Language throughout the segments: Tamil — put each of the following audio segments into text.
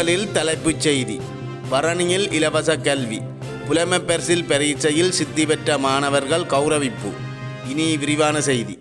முதலில் தலைப்புச் செய்தி. பரணியில் இலவச கல்வி. புலமைப்பரிசில் பரீட்சையில் சித்தி பெற்ற மாணவர்கள் கௌரவிப்பு. இனி விரிவான செய்தி.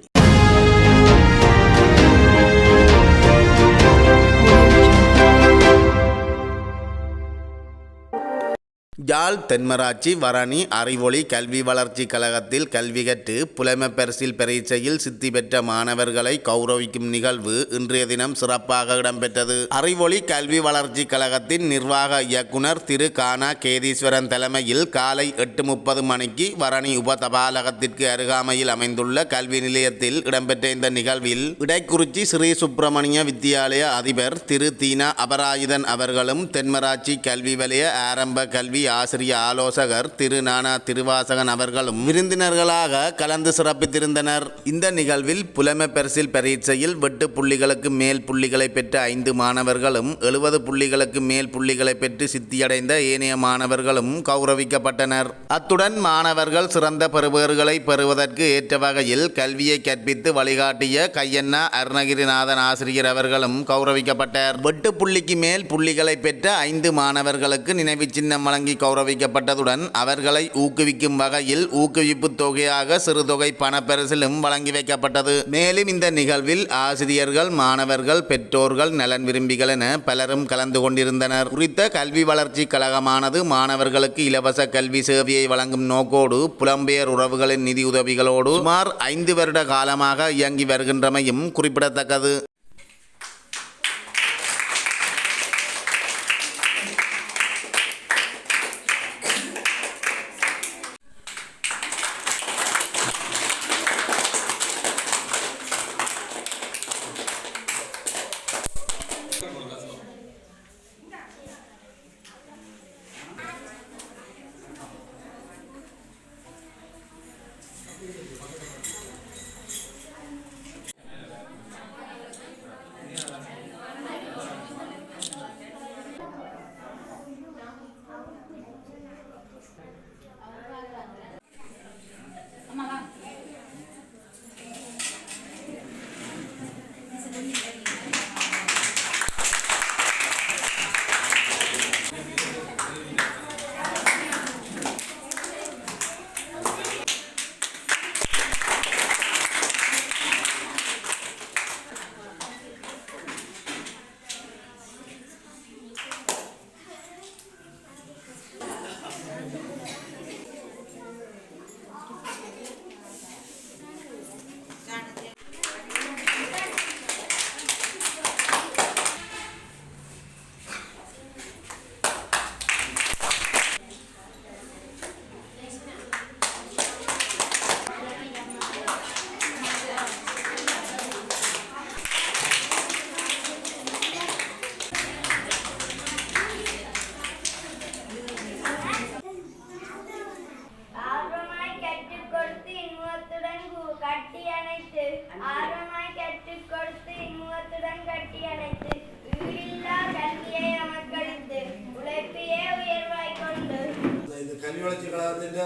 யாழ் தென்மராட்சி வரணி அறிவொளி கல்வி வளர்ச்சி கழகத்தில் கல்வி கற்று புலமைப் பரிசில் பரீட்சையில் சித்தி பெற்ற மாணவர்களை கௌரவிக்கும் நிகழ்வு இன்றைய தினம் சிறப்பாக இடம்பெற்றது. அறிவொளி கல்வி வளர்ச்சி கழகத்தின் நிர்வாக இயக்குனர் திரு கானா கேதீஸ்வரன் தலைமையில் காலை எட்டு முப்பது மணிக்கு வரணி உப தபாலகத்திற்கு அருகாமையில் அமைந்துள்ள கல்வி நிலையத்தில் இடம்பெற்ற இந்த நிகழ்வில் இடைக்குறிச்சி ஸ்ரீ சுப்பிரமணிய வித்தியாலய அதிபர் திரு தீனா அபராயுதன் அவர்களும் தென்மராட்சி கல்வி வலய ஆரம்ப கல்வி ஆசிரிய ஆலோசகர் திரு நானா திருவாசகன் அவர்களும் விருந்தினர்களாக கலந்து சிறப்பித்திருந்தனர். இந்த நிகழ்வில் புலமை பரிசில் பரீட்சையில் வெட்டு புள்ளிகளுக்கு மேல் புள்ளிகளை பெற்ற ஐந்து மாணவர்களும் எழுபது புள்ளிகளுக்கு மேல் புள்ளிகளை பெற்று சித்தியடைந்த ஏனைய மாணவர்களும் கௌரவிக்கப்பட்டனர். அத்துடன் மாணவர்கள் சிறந்த பெறுபேறுகளை பெறுவதற்கு ஏற்ற வகையில் கல்வியை கற்பித்து வழிகாட்டிய கையண்ணா அருணகிரிநாதன் ஆசிரியர் அவர்களும் கௌரவிக்கப்பட்டார் வெட்டு புள்ளிக்கு மேல் புள்ளிகளை பெற்ற ஐந்து மாணவர்களுக்கு நினைவு சின்னம் வழங்கி கௌரவிக்கப்பட்டதுடன் அவர்களை ஊக்குவிக்கும் வகையில் ஊக்குவிப்பு தொகையாக சிறுதொகை பணப்பரிசிலும் வழங்கி வைக்கப்பட்டது. மேலும் இந்த நிகழ்வில் ஆசிரியர்கள் மாணவர்கள் பெற்றோர்கள் நலன் விரும்பிகள் என பலரும் கலந்து கொண்டிருந்தனர். குறித்த கல்வி வளர்ச்சி கழகமானது மாணவர்களுக்கு இலவச கல்வி சேவையை வழங்கும் நோக்கோடு புலம்பெயர் உறவுகளின் நிதி உதவிகளோடு சுமார் ஐந்து வருட காலமாக இயங்கி வருகின்றமையும் குறிப்பிடத்தக்கது.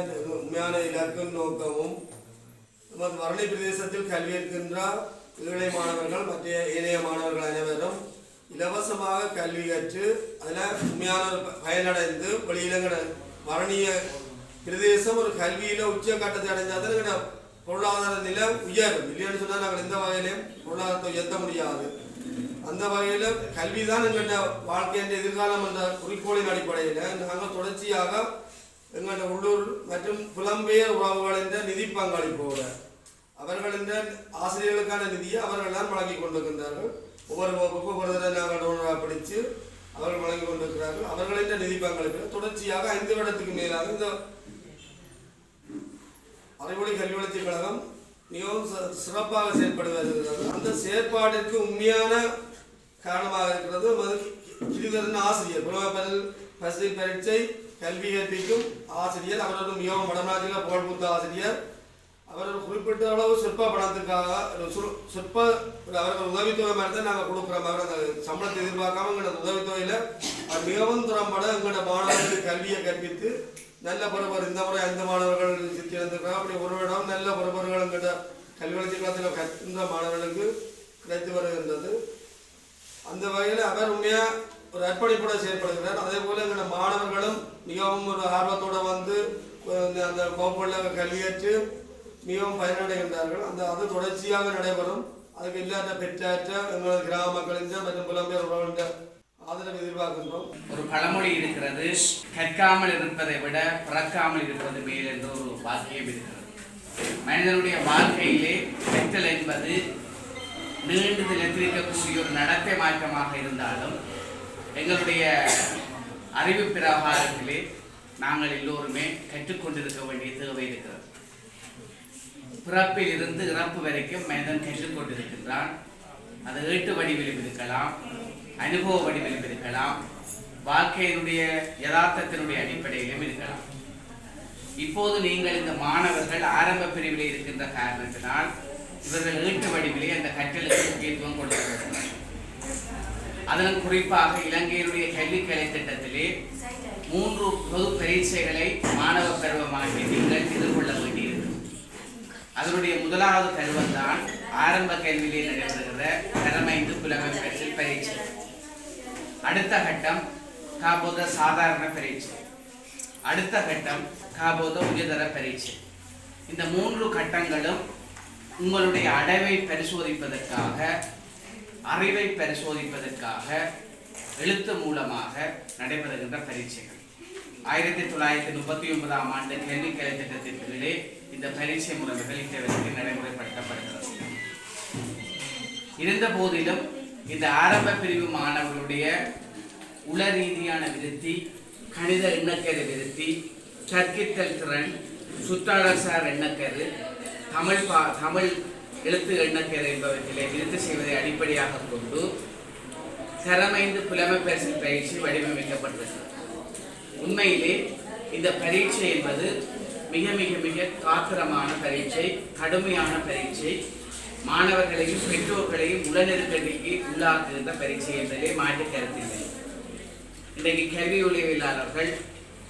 உண்மையான இலக்கும் நோக்கமும் நமது வரணி பிரதேசத்தில் கல்வி இருக்கின்ற ஏழை மாணவர்கள் மற்ற ஏனைய மாணவர்கள் அனைவரும் இலவசமாக கல்வி கற்று அதில் உண்மையான பயனடைந்து வெளியிலங்கிற வரணிய பிரதேசம் ஒரு கல்வியில் உச்சக்கட்டத்தை அடைஞ்சால் தான் எங்கட பொருளாதார நிலை உயரும். இல்லைன்னு சொன்னால் நாங்கள் எந்த வகையிலையும் பொருளாதாரத்தை உயர்த்த முடியாது. அந்த வகையில் கல்வி தான் எங்கள்ட வாழ்க்கையின் எதிர்காலம் என்ற குறிக்கோளின் அடிப்படையில் நாங்கள் தொடர்ச்சியாக எங்களது உள்ளூர் மற்றும் புலம்பெயர் உறவுகளின் நிதி பங்களிப்போடு அவர்களின் ஆசிரியர்களுக்கான நிதியை அவர்கள் தான் வழங்கி கொண்டிருக்கின்றார்கள். ஒவ்வொரு வகுப்பு ஒவ்வொரு தடவை நாங்கள் டோனராக படித்து அவர்கள் வழங்கி கொண்டிருக்கிறார்கள். அவர்களின் நிதி பங்களிப்பு தொடர்ச்சியாக ஐந்து வருடத்துக்கு மேலாக இந்த அறிவொளி கல்வி வளர்ச்சி கழகம் மிகவும் சிறப்பாக செயல்பட்டு வருகிறது. அந்த செயற்பாட்டிற்கு உண்மையான காரணமாக இருக்கிறது கிரிதரன் ஆசிரியர் புலவப்பல் பசி பரீட்சை கல்வி கற்பிக்கும் ஆசிரியர் அவர் மிகவும் மிகவும் வடநாட்டில கொடுத்த ஆசிரியர். அவர் குறிப்பிட்ட அளவு சிற்ப பணத்துக்காக சிற்ப சொல்- அவர்கள் உதவித்தொகை மாதிரி தான் நாங்கள் கொடுக்குறோம். அவர் அந்த சம்பளத்தை எதிர்பார்க்காம எங்களோட உதவித்தொகையில் அவர் மிகவும் திறம்பட எங்களோட மாணவர்களுக்கு கல்வியை கற்பித்து நல்ல பொறுப்பர் இந்த முறை ஐந்து மாணவர்கள் சித்தி இருந்திருக்கிறார் அப்படி ஒரு இடம் நல்ல பொறுப்பர்கள் எங்கிட்ட கல்வி வளர்ச்சி காலத்தில் கற்கின்ற மாணவர்களுக்கு கிடைத்து வருகின்றது. அந்த வகையில் அவர் உண்மையாக ஒரு அர்ப்பணிப்போட செயல்படுகிறார். அதே போல எங்களோட மாணவர்களும் மிகவும் ஒரு ஆர்வத்தோட வந்து இந்த- அந்த கோப்புள்ள கல்வியேற்று மிகவும் பயனடைகின்றார்கள். அந்த அது தொடர்ச்சியாக நடைபெறும். அதுக்கு இல்லாத பெற்றாற்ற எங்களது கிராம மக்களின் மற்றும் புலம்பெயர் உறவுகளின் ஆதரவு எதிர்பார்க்கின்றோம். ஒரு பழமொழி இருக்கிறது கற்காமல் இருப்பதை விட பிறக்காமல் இருப்பது மேல் என்ற ஒரு வாக்கியம் இருக்கிறது. மனிதனுடைய வாழ்க்கையிலே கற்றல் என்பது நீண்டு நிலைத்திருக்கக்கூடிய ஒரு நடத்தை மாற்றமாக இருந்தாலும் எங்களுடைய அறிவு பிரகாரங்களே நாங்கள் எல்லோருமே கற்றுக்கொண்டிருக்க வேண்டிய தேவை இருக்கிறது. பிறப்பில் இருந்து இறப்பு வரைக்கும் மனிதன் கற்றுக்கொண்டிருக்கின்றான். அது ஏட்டு வடிவிலும் இருக்கலாம் அனுபவ வடிவிலும் இருக்கலாம் வாழ்க்கையினுடைய யதார்த்தத்தினுடைய அடிப்படையிலும் இருக்கலாம். இப்போது நீங்கள் இந்த மாணவர்கள் ஆரம்ப பிரிவிலே இருக்கின்ற காரணத்தினால் இவர்கள் ஏட்டு வடிவிலே அந்த கற்றலுக்கு முக்கியத்துவம் கொடுக்கிறார்கள் அதிலும் குறிப்பாக இலங்கையினுடைய கல்விக்கலை திட்டத்திலே மூன்று பொது பரீட்சைகளை மாணவ பருவமாகி நீங்கள் எதிர்கொள்ள வேண்டியிருக்கும் அதனுடைய முதலாவது பருவம்தான் ஆரம்ப கல்வியிலே நடைபெறுகிற திறமைந்து புலமை பரிசில் பரீட்சை. அடுத்த கட்டம் காபோத சாதாரண பரீட்சை. அடுத்த கட்டம் காபோத உயர்தர பரீட்சை. இந்த மூன்று கட்டங்களும் உங்களுடைய அடைவை பரிசோதிப்பதற்காக அறிவை பரிசோதிப்பதற்காக எழுத்து மூலமாக நடைபெறுகின்ற பரீட்சைகள். ஆயிரத்தி தொள்ளாயிரத்தி முப்பத்தி ஒன்பதாம் ஆண்டு கல்விக்கலை திட்டத்தின் கீழே இந்த பரீட்சை முறைகள் இன்றைய நடைமுறைப்படுத்தப்படுகிறது. இருந்த போதிலும் இந்த ஆரம்ப பிரிவு மாணவர்களுடைய உள ரீதியான விருத்தி கணித எண்ணக்கரு விருத்தி கற்கித்தல் திறன் சுற்றாடசார் எண்ணக்கரு தமிழ் பா தமிழ் எழுத்து எண்ணக்கேறு என்பவற்றிலே விருத்தி செய்வதை அடிப்படையாக கொண்டு தரமைந்து புலமை பேசும் பயிற்சி வடிவமைக்கப்பட்டிருக்கிறது உண்மையிலே இந்த பரீட்சை என்பது மிக மிக மிக காத்திரமான பரீட்சை கடுமையான பரீட்சை. மாணவர்களையும் பெற்றோர்களையும் உடனெருக்கடிக்கு உள்ளாக்குகின்ற பரீட்சை என்பதே மாற்று கருத்தில்லை. இன்றைக்கு கல்வி உளவியலாளர்கள்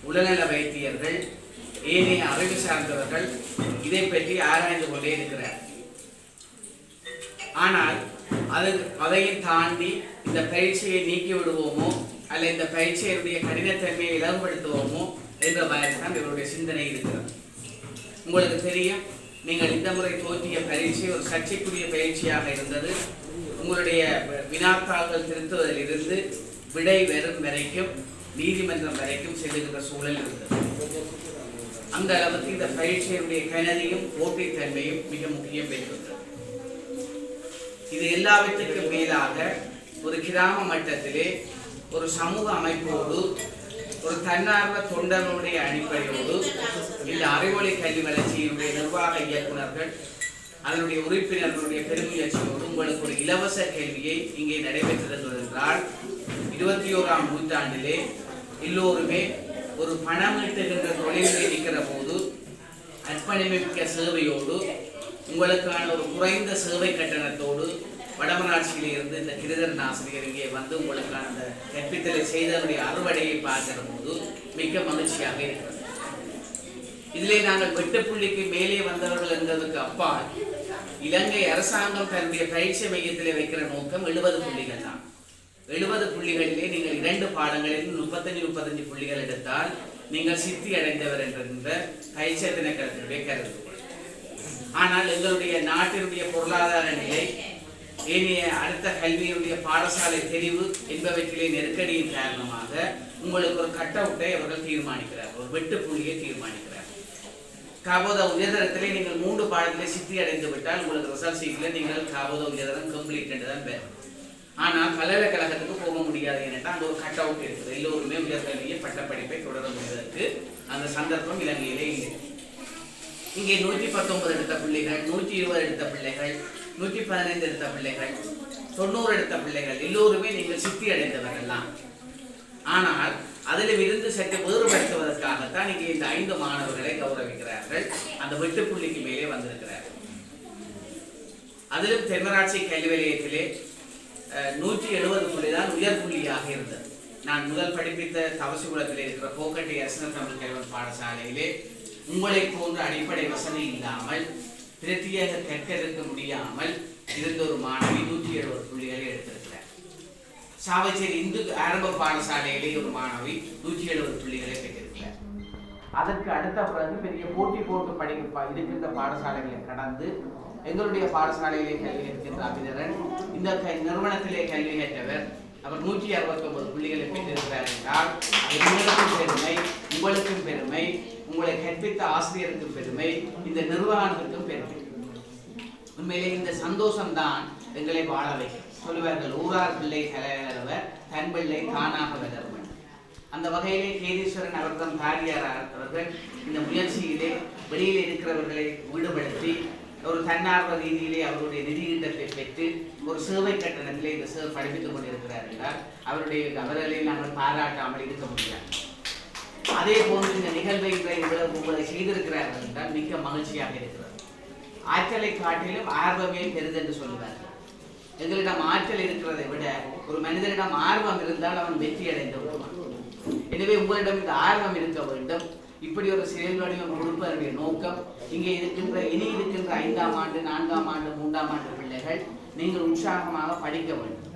உடல்நல வைத்தியர்கள் ஏனைய அறிவு சார்ந்தவர்கள் இதை பற்றி ஆராய்ந்து கொண்டே இருக்கிறார் ஆனால் அது அதையும் தாண்டி இந்த பயிற்சியை நீக்கி விடுவோமோ அல்ல இந்த பயிற்சியினுடைய கடினத்தன்மையை இலகுபடுத்துவோமோ என்ற மாதிரி இவருடைய சிந்தனை இருக்கிறது. உங்களுக்கு தெரியும் நீங்கள் இந்த முறை தோற்றிய பயிற்சி ஒரு சர்ச்சைக்குரிய பயிற்சியாக இருந்தது. உங்களுடைய வினாத்தாள்கள் திருத்துவதிலிருந்து விடை வெறும் வரைக்கும் நீதிமன்றம் வரைக்கும் செல்லுகின்ற சூழல் இருந்தது. அந்த அளவுக்கு இந்த பயிற்சியினுடைய கனதியும் போட்டித்தன்மையும் மிக முக்கியம் பெற்றிருந்தது. இது எல்லாவற்றுக்கும் மேலாக ஒரு கிராம மட்டத்திலே ஒரு சமூக அமைப்போடு ஒரு தன்னார்வ தொண்டர்களுடைய அடிப்படையோடு இந்த அறிவொளி கல்வி வளர்ச்சியினுடைய நிர்வாக இயக்குனர்கள் அதனுடைய உறுப்பினர்களுடைய பெருமுயற்சியோடு உங்களுக்கு ஒரு இலவச கேள்வியை இங்கே நடைபெற்றிருந்தது என்றால் இருபத்தி ஓராம் நூற்றாண்டிலே எல்லோருமே ஒரு பணம் ஈட்டுகின்ற தொழிலில் இருக்கிற போது அர்ப்பணிமிக்க சேவையோடு உங்களுக்கான ஒரு குறைந்த சேவை கட்டணத்தோடு வடமராட்சியிலிருந்து இந்த கிருதர் ஆசிரியர் இங்கே வந்து உங்களுக்கான அந்த கற்பித்தலை செய்தவருடைய அறுவடையை பார்க்கிற போது மிக்க மகிழ்ச்சியாக இருக்கிறது. இதிலே நாங்கள் வெட்டுப்புள்ளிக்கு மேலே வந்தவர்கள் என்பதற்கு அப்பால் இலங்கை அரசாங்கம் தன்னுடைய பயிற்சி மையத்திலே வைக்கிற நோக்கம் எழுபது புள்ளிகள் தான். எழுபது புள்ளிகளிலே நீங்கள் இரண்டு பாடங்களில் முப்பத்தஞ்சு முப்பத்தஞ்சு புள்ளிகள் எடுத்தால் நீங்கள் சித்தி அடைந்தவர் என்ற பயிற்சி திணைக்களத்தினுடைய கருத்து. ஆனால் எங்களுடைய நாட்டினுடைய பொருளாதார நிலை ஏனைய அடுத்த கல்வியினுடைய பாடசாலை தெரிவு என்பவற்றிலே நெருக்கடியின் காரணமாக உங்களுக்கு ஒரு கட் அவுட்டை அவர்கள் தீர்மானிக்கிறார் ஒரு வெட்டு புள்ளியை தீர்மானிக்கிறார் காபோத உயர்தரத்திலே நீங்கள் மூன்று பாடத்திலே சித்தி அடைந்து விட்டால் உங்களுக்கு ரிசல்ட் சீட்டில் நீங்கள் காபோத உயர்தரம் கம்ப்ளீட் என்று தான் பேர் ஆனால் பல்கலைக்கழகத்துக்கு போக முடியாது ஏன்னா அங்கே ஒரு கட் அவுட் இருக்குது. எல்லோருமே உயர்கல்வியை பட்டப்படிப்பை தொடர முடிவதற்கு அந்த சந்தர்ப்பம் இலங்கையிலே இல்லை. இங்கே நூற்றி பத்தொன்பது எடுத்த பிள்ளைகள் நூற்றி இருபது எடுத்த பிள்ளைகள் நூற்றி பதினைந்து எடுத்த பிள்ளைகள் தொண்ணூறு எடுத்த பிள்ளைகள். எல்லோருமே நீங்கள் சித்தி அடைந்தவர்கள் தான் ஆனால் அதில் இருந்து சற்று வேறுபடுத்துவதற்காகத்தான் இங்கே இந்த ஐந்து மாணவர்களை கௌரவிக்கிறார்கள். அந்த வெட்டுப்புள்ளிக்கு மேலே வந்திருக்கிறார்கள் அதிலும் தென்மராட்சி கல்வி நிலையத்திலே அஹ், நூற்றி எழுபது புள்ளி தான் உயர் புள்ளியாக இருந்தது. நான் முதல் படிப்பித்த தவசிகுளத்தில் இருக்கிற போக்கட்டி அரசு தமிழ் கல்வன் பாடசாலையிலே உங்களை போன்ற அடிப்படை வசதி இல்லாமல் பிரத்யேக கற்க முடியாமல் இருந்த ஒரு மாணவி நூற்றி எழுபது புள்ளிகளை எடுத்திருக்கிறார். சாவச்சேரி இந்து ஆரம்ப பாடசாலையிலே ஒரு மாணவி நூற்றி எழுபது புள்ளிகளை பெற்றிருக்கிறார். அதற்கு அடுத்த பிறகு பெரிய போட்டி போட்டு படிக்க இருக்கின்ற பாடசாலைகளை கடந்து எங்களுடைய பாடசாலையிலே கல்வி கற்கின்ற அபிதரன் இந்த நிறுவனத்திலே கல்வி கற்றவர் அவர் நூற்றி அறுபத்தி ஒன்பது புள்ளிகளை பெற்றிருக்கிறார் என்றால் அது உங்களுக்கும் பெருமை உங்களுக்கும் பெருமை உங்களை கற்பித்த ஆசிரியருக்கு பெருமை இந்த நிர்வாகத்திற்கும் பெருமை. உண்மையிலே இந்த சந்தோஷம்தான் எங்களை வாழ வைக்கும். சொல்லுவார்கள் ஊரார் பிள்ளை கலையவர் தன் பிள்ளை தானாக வளர்வன். அந்த வகையிலே கேதீஸ்வரன் அவர்தம் தாரியார் அவர்கள் இந்த முயற்சியிலே வெளியில் இருக்கிறவர்களை ஈடுபடுத்தி ஒரு தன்னார்வ ரீதியிலே அவருடைய நிதியீட்டத்தை பெற்று ஒரு சேவை கட்டணத்திலே இந்த சேவை படிப்பித்துக் கொண்டிருக்கிறார் என்றால் அவருடைய அவர்களை நாங்கள் பாராட்டாமல் இருக்க முடியாது. அதே போன்று இந்த நிகழ்வை இவ்வளவு உங்களை செய்திருக்கிறார்கள் என்றால் மிக மகிழ்ச்சியாக இருக்கிறது. ஆற்றலை காட்டிலும் ஆர்வமே பெரிதென்று சொல்லுவார்கள் எங்களிடம் ஆற்றல் இருக்கிறதை விட ஒரு மனிதனிடம் ஆர்வம் இருந்தால் அவன் வெற்றி அடைந்து விடுவான். எனவே உங்களிடம் இந்த ஆர்வம் இருக்க வேண்டும். இப்படி ஒரு செயல் வடிவம் கொடுப்பதனுடைய நோக்கம் இங்கே இருக்கின்ற இனி இருக்கின்ற ஐந்தாம் ஆண்டு நான்காம் ஆண்டு மூன்றாம் ஆண்டு பிள்ளைகள் நீங்கள் உற்சாகமாக படிக்க வேண்டும்.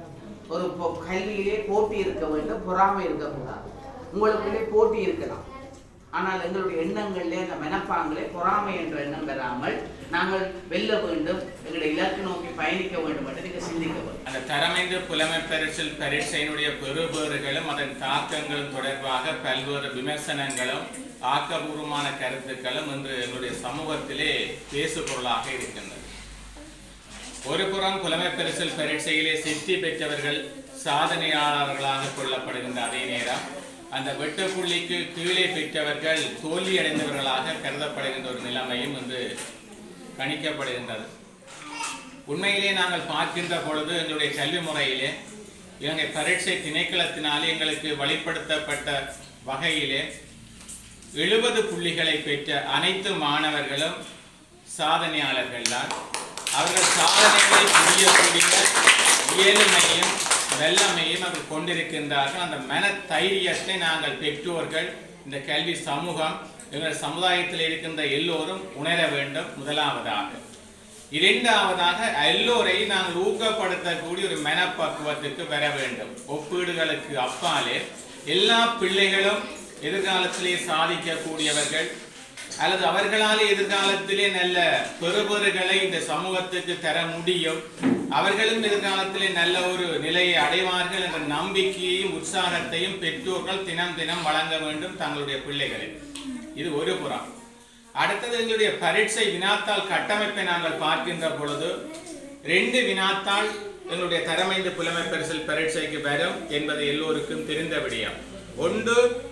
ஒரு கல்வியிலே போட்டி இருக்க வேண்டும் பொறாமை இருக்கக்கூடாது. உங்களுக்குள்ளே போட்டி இருக்கலாம். ஆனால் எங்களுடைய எண்ணங்களிலே அந்த மனப்பாங்கிலே பொறாமை என்ற எண்ணம் வராமல் நாங்கள் வெல்ல வேண்டும் எங்களுடைய இலக்கு நோக்கி பயணிக்க வேண்டும் என்று நீங்கள் சிந்திக்க வேண்டும். அந்த தரமைந்து புலமை பரிசில் பரீட்சையினுடைய பெறுபேறுகளும் அதன் தாக்கங்களும் தொடர்பாக பல்வேறு விமர்சனங்களும் ஆக்கபூர்வமான கருத்துக்களும் இன்று எங்களுடைய சமூகத்திலே பேசுபொருளாக இருக்கின்றன. ஒரு புறம் புலமை பரிசில் பரீட்சையிலே சித்தி பெற்றவர்கள் சாதனையாளர்களாக கொள்ளப்படுகின்ற அதே நேரம் அந்த வெட்டுப்புள்ளிக்கு கீழே பெற்றவர்கள் தோல்வியடைந்தவர்களாக கருதப்படுகின்ற ஒரு நிலைமையும் வந்து கணிக்கப்படுகின்றது. உண்மையிலே நாங்கள் பார்க்கின்ற பொழுது எங்களுடைய கல்வி முறையிலே இலங்கை பரீட்சை திணைக்களத்தினாலே எங்களுக்கு வழிப்படுத்தப்பட்ட வகையிலே எழுபது புள்ளிகளை பெற்ற அனைத்து மாணவர்களும் சாதனையாளர்கள் தான் அவர்கள் சாதனைகளை புரியக்கூடிய இயலுமையும் வெள்ளமையும் அவர்கள் கொண்டிருக்கின்றார்கள். அந்த மன தைரியத்தை நாங்கள் பெற்றோர்கள் இந்த கல்வி சமூகம் எங்கள் சமுதாயத்தில் இருக்கின்ற எல்லோரும் உணர வேண்டும். முதலாவதாக இரண்டாவதாக எல்லோரையும் நாங்கள் ஊக்கப்படுத்தக்கூடிய ஒரு மனப்பக்குவத்துக்கு வர வேண்டும். ஒப்பீடுகளுக்கு அப்பாலே எல்லா பிள்ளைகளும் எதிர்காலத்திலே சாதிக்கக்கூடியவர்கள் அல்லது அவர்களால் எதிர்காலத்திலே நல்ல பெறுபொருகளை இந்த சமூகத்துக்கு தர முடியும். அவர்களும் எதிர்காலத்திலே நல்ல ஒரு நிலையை அடைவார்கள் என்ற நம்பிக்கையையும் உற்சாகத்தையும் பெற்றோர்கள் தினம் தினம் வழங்க வேண்டும் தங்களுடைய பிள்ளைகளை. இது ஒரு புறம். அடுத்தது எங்களுடைய பரீட்சை வினாத்தாள் கட்டமைப்பை நாங்கள் பார்க்கின்ற பொழுது ரெண்டு வினாத்தாள் எங்களுடைய தரமைந்த புலமை பரிசில் பரீட்சைக்கு வரும் என்பது எல்லோருக்கும் தெரிந்த விடயம். ஒன்று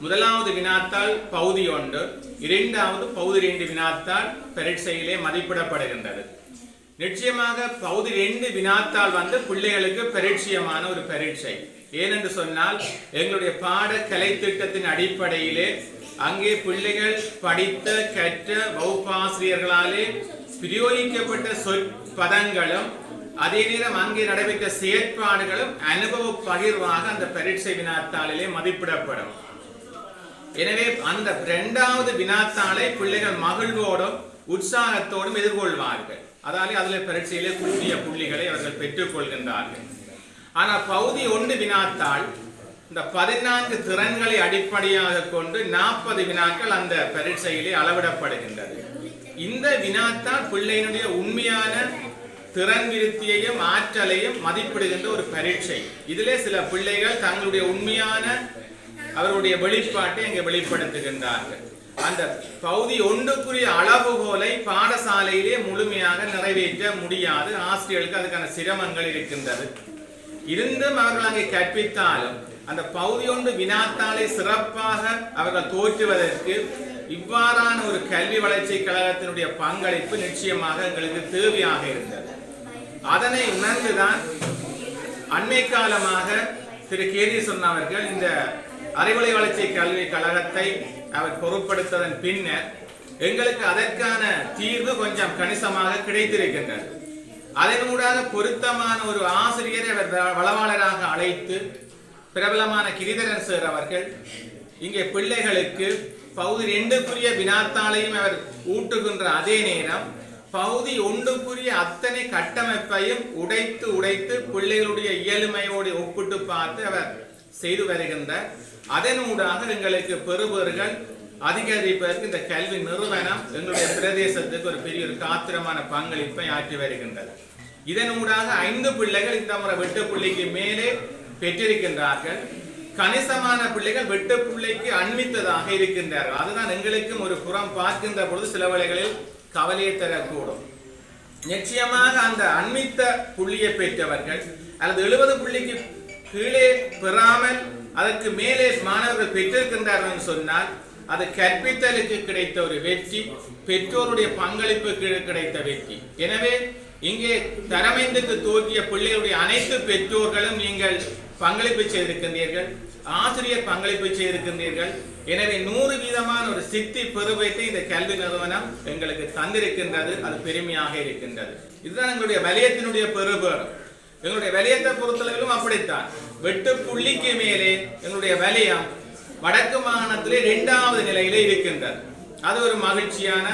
முதலாவது வினாத்தால் பகுதி ஒன்று இரண்டாவது பகுதி ரெண்டு வினாத்தால் பரீட்சையிலே மதிப்பிடப்படுகின்றது. நிச்சயமாக பகுதி ரெண்டு வினாத்தாள் வந்து பிள்ளைகளுக்கு பரீட்சியமான ஒரு பரீட்சை. ஏனென்று சொன்னால் எங்களுடைய பாட கலை திட்டத்தின் அடிப்படையிலே அங்கே பிள்ளைகள் படித்த கற்ற வகுப்பாசிரியர்களாலே பிரயோகிக்கப்பட்ட சொற் பதங்களும் அதே நேரம் அங்கே நடைபெற்ற செயற்பாடுகளும் அனுபவ பகிர்வாக அந்த பரீட்சை வினாத்தாளிலே மதிப்பிடப்படும். எனவே அந்த இரண்டாவது வினாத்தாளை பிள்ளைகள் மகிழ்வோடும் உற்சாகத்தோடும் எதிர்கொள்வார்கள். அதாலே அதில் பரீட்சையிலே கூடிய புள்ளிகளை அவர்கள் பெற்றுக்கொள்கின்றார்கள். ஆனால் பகுதி ஒன்று வினாத்தால் இந்த பதினான்கு திறன்களை அடிப்படையாக கொண்டு நாற்பது வினாக்கள் அந்த பரீட்சையிலே அளவிடப்படுகின்றது. இந்த வினாத்தால் பிள்ளையினுடைய உண்மையான திறன் விருத்தியையும் ஆற்றலையும் மதிப்பிடுகின்ற ஒரு பரீட்சை இதிலே சில பிள்ளைகள் தங்களுடைய உண்மையான அவருடைய வெளிப்பாட்டை இங்கே வெளிப்படுத்துகின்றார்கள். அந்த பகுதி ஒன்றுக்குரிய அளவுகோலை பாடசாலையிலே முழுமையாக நிறைவேற்ற முடியாது. ஆசிரியர்களுக்கு அதுக்கான சிரமங்கள் இருக்கின்றது. இருந்தும் அவர்கள் அங்கே கற்பித்தாலும் அந்த பகுதி ஒன்று வினாத்தாளை சிறப்பாக அவர்கள் தோற்றுவதற்கு இவ்வாறான ஒரு கல்வி வளர்ச்சி கழகத்தினுடைய பங்களிப்பு நிச்சயமாக எங்களுக்கு தேவையாக இருந்தது. அதனை உணர்ந்துதான் அண்மை காலமாக திரு கேதீஸ்வரன் அவர்கள் இந்த அறிவலை வளர்ச்சி கல்வி கழகத்தை அவர் பொருட்படுத்ததன் பின்னர் எங்களுக்கு அதற்கான தீர்வு கொஞ்சம் கணிசமாக கிடைத்திருக்கின்றது. அதனூடாக பொருத்தமான ஒரு ஆசிரியரை அவர் வ- வளவாளராக அழைத்து பிரபலமான கிரிதரன் சார் அவர்கள் இங்கே பிள்ளைகளுக்கு பகுதி ரெண்டுக்குரிய வினாத்தாளையும் அவர் ஊட்டுகின்ற அதே நேரம் பகுதி ஒன்றுக்குரிய அத்தனை கட்டமைப்பையும் உடைத்து உடைத்து பிள்ளைகளுடைய இயலுமையோடு ஒப்பிட்டு பார்த்து அவர் செய்து வருகின்றார். அதனூடாக எங்களுக்கு பெறுபவர்கள் அதிகரிப்பதற்கு இந்த கல்வி நிறுவனம் எங்களுடைய பிரதேசத்துக்கு ஒரு பெரிய ஒரு காத்திரமான பங்களிப்பை ஆற்றி வருகின்றது. இதனூடாக ஐந்து பிள்ளைகள் இந்த முறை வெட்டு புள்ளிக்கு மேலே பெற்றிருக்கின்றார்கள். கணிசமான பிள்ளைகள் வெட்டு பிள்ளைக்கு அண்மித்ததாக இருக்கின்றார்கள். அதுதான் எங்களுக்கும் ஒரு புறம் பார்க்கின்ற பொழுது சில வேளைகளில் கவலையை தரக்கூடும். நிச்சயமாக அந்த அண்மித்த புள்ளியை பெற்றவர்கள் அல்லது எழுபது புள்ளிக்கு கீழே பெறாமல் அதற்கு மேலே மாணவர்கள் பெற்றிருக்கின்றார்கள் என்று சொன்னால் அது கற்பித்தலுக்கு கிடைத்த ஒரு வெற்றி பெற்றோருடைய பங்களிப்புக்கு கிடைத்த வெற்றி. எனவே இங்கே தரமைந்துக்கு தோற்றிய பிள்ளைகளுடைய அனைத்து பெற்றோர்களும் நீங்கள் பங்களிப்பு செய்திருக்கின்றீர்கள் ஆசிரியர் பங்களிப்பு செய்திருக்கின்றீர்கள். எனவே நூறு வீதமான ஒரு சித்தி பெருவைத்து இந்த கல்வி நிறுவனம் எங்களுக்கு தந்திருக்கின்றது அது பெருமையாக இருக்கின்றது. இதுதான் எங்களுடைய வலயத்தினுடைய பெருபேறும் எங்களுடைய வலயத்தை பொறுத்தளவிலும் அப்படித்தான். வெட்டு புள்ளிக்கு மேலே எங்களுடைய வலயம் வடக்கு மாகாணத்திலே இரண்டாவது நிலையிலே இருக்கின்றது. அது ஒரு மகிழ்ச்சியான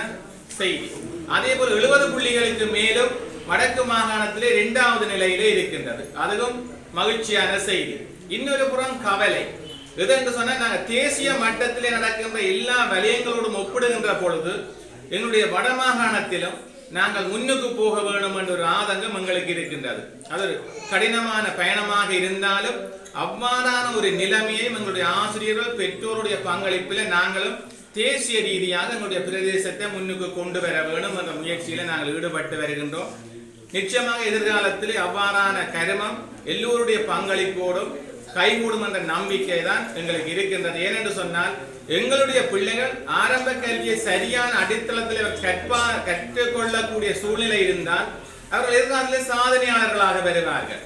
செய்தி. அதே போல் எழுபது புள்ளிகளுக்கு மேலும் வடக்கு மாகாணத்திலே இரண்டாவது நிலையிலே இருக்கின்றது. அதுவும் மகிழ்ச்சியான செய்தி. இன்னொரு புறம் கவலை. இது என்று சொன்னா நாங்கள் தேசிய மட்டத்திலே நடக்கின்ற எல்லா வலயங்களோடும் ஒப்பிடுகின்ற பொழுது எங்களுடைய வடமாகாணத்திலும் நாங்கள் முன்னுக்கு போக வேண்டும் என்ற ஒரு ஆதங்கம் எங்களுக்கு இருக்கின்றது. அது ஒரு கடினமான பயணமாக இருந்தாலும் அவ்வாறான ஒரு நிலைமையை எங்களுடைய ஆசிரியர்கள் பெற்றோருடைய பங்களிப்பில் நாங்களும் தேசிய ரீதியாக எங்களுடைய பிரதேசத்தை முன்னுக்கு கொண்டு வர வேண்டும் என்ற முயற்சியில நாங்கள் ஈடுபட்டு வருகின்றோம். நிச்சயமாக எதிர்காலத்தில் அவ்வாறான கருமம் எல்லோருடைய பங்களிப்போடும் கைகூடும் என்ற நம்பிக்கை தான் எங்களுக்கு இருக்கின்றது. ஏனென்று சொன்னால் எங்களுடைய பிள்ளைகள் ஆரம்ப கல்வியை சரியான அடித்தளத்தில் கற்பா கற்றுக்கொள்ளக்கூடிய சூழ்நிலை இருந்தால் அவர்கள் எதிர்காலத்தில் சாதனையாளர்களாக வருவார்கள்.